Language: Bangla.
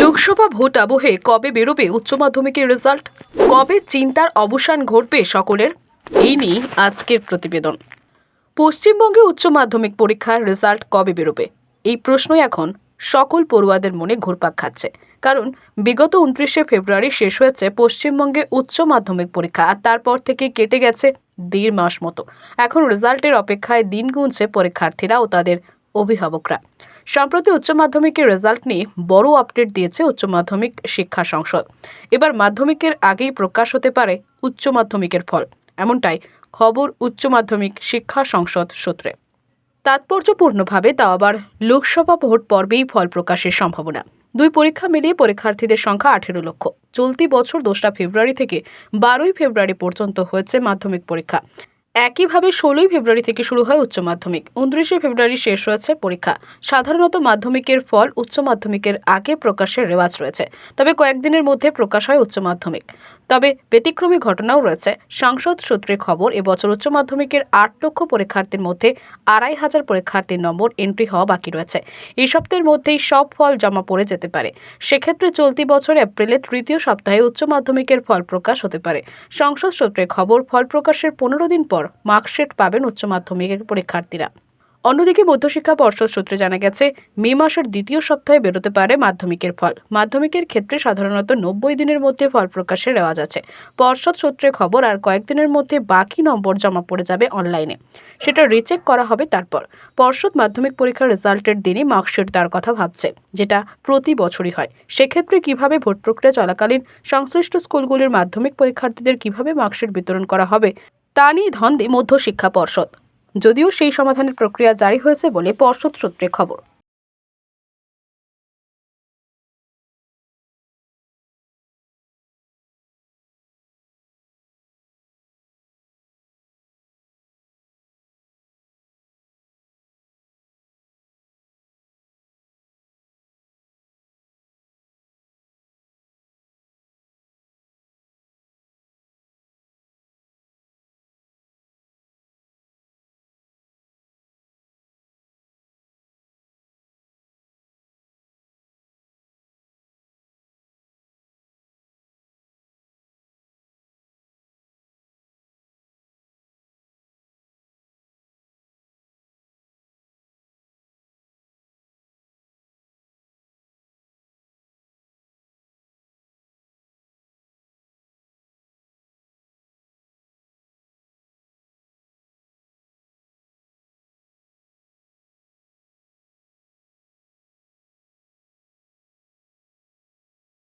লোকসভা ভোট আবহে কবে বেরোবে উচ্চ মাধ্যমিকের রেজাল্ট? কবে চিন্তার অবসান ঘটবে সকলের? এই নিয়ে আজকের প্রতিবেদন। পশ্চিমবঙ্গে উচ্চ মাধ্যমিক পরীক্ষার রেজাল্ট কবে বেরোবে? এই প্রশ্নই এখন সকল পড়ুয়াদের মনে ঘুরপাক খাচ্ছে। কারণ বিগত উনত্রিশে ফেব্রুয়ারি শেষ হয়েছে পশ্চিমবঙ্গে উচ্চ মাধ্যমিক পরীক্ষা আর তারপর থেকে কেটে গেছে দেড় মাস মতো। এখন রেজাল্টের অপেক্ষায় দিন গুনছে পরীক্ষার্থীরা ও তাদের অভিভাবকরা। সম্প্রতি উচ্চ মাধ্যমিকের রেজাল্ট নিয়ে বড় আপডেট দিয়েছে উচ্চ মাধ্যমিক শিক্ষা সংসদ। এবার মাধ্যমিকের আগেই প্রকাশ হতে পারে উচ্চ মাধ্যমিকের ফল। এমনটাই খবর উচ্চ মাধ্যমিক শিক্ষা সংসদ সূত্রে। তাৎপর্যপূর্ণভাবে তাও আবার লোকসভা ভোট পর্বেই ফল প্রকাশের সম্ভাবনা। দুই পরীক্ষা মিলিয়ে পরীক্ষার্থীদের সংখ্যা আঠেরো লক্ষ। চলতি বছর দোসরা ফেব্রুয়ারি থেকে বারোই ফেব্রুয়ারি পর্যন্ত হয়েছে মাধ্যমিক পরীক্ষা। একইভাবে ষোলোই ফেব্রুয়ারি থেকে শুরু হয় উচ্চ মাধ্যমিক। উনত্রিশে ফেব্রুয়ারি শেষ হয়েছে পরীক্ষা। সাধারণত মাধ্যমিকের ফল উচ্চ মাধ্যমিকের আগে প্রকাশের রেওয়াজ রয়েছে, তবে কয়েকদিনের মধ্যে প্রকাশ হয় উচ্চ মাধ্যমিক। তবে ব্যতিক্রমী ঘটনাও রয়েছে। সংসদ সূত্রে খবর, এবছর উচ্চ মাধ্যমিকের আট লক্ষ পরীক্ষার্থীর মধ্যে আড়াই হাজার পরীক্ষার্থীর নম্বর এন্ট্রি হওয়া বাকি রয়েছে। এই সপ্তাহের মধ্যেই সব ফল জমা পড়ে যেতে পারে। সেক্ষেত্রে চলতি বছর এপ্রিলের তৃতীয় সপ্তাহে উচ্চ মাধ্যমিকের ফল প্রকাশ হতে পারে। সংসদ সূত্রে খবর, ফল প্রকাশের পনেরো দিন পর মার্কশিট পাবেন উচ্চ মাধ্যমিকের পরীক্ষার্থীরা। অন্যদিকে মধ্যশিক্ষা পর্ষদ সূত্রে জানা গেছে, মে মাসের দ্বিতীয় সপ্তাহে বেরোতে পারে মাধ্যমিকের ফল। মাধ্যমিকের ক্ষেত্রে সাধারণত নব্বই দিনের মধ্যে ফল প্রকাশের রেওয়াজ আছে। পর্ষদ সূত্রে খবর, আর কয়েকদিনের মধ্যে বাকি নম্বর জমা পড়ে যাবে অনলাইনে। সেটা রিচেক করা হবে তারপর। পর্ষদ মাধ্যমিক পরীক্ষার রেজাল্টের দিনই মার্কশিট দেওয়ার কথা ভাবছে, যেটা প্রতি বছরই হয়। সেক্ষেত্রে কীভাবে ভোট প্রক্রিয়া চলাকালীন সংশ্লিষ্ট স্কুলগুলির মাধ্যমিক পরীক্ষার্থীদের কীভাবে মার্কশিট বিতরণ করা হবে তা নিয়ে ধন্দে মধ্য শিক্ষা পর্ষদ। যদিও সেই সমাধানের প্রক্রিয়া জারি হয়েছে বলে পর্ষদ সূত্রে খবর।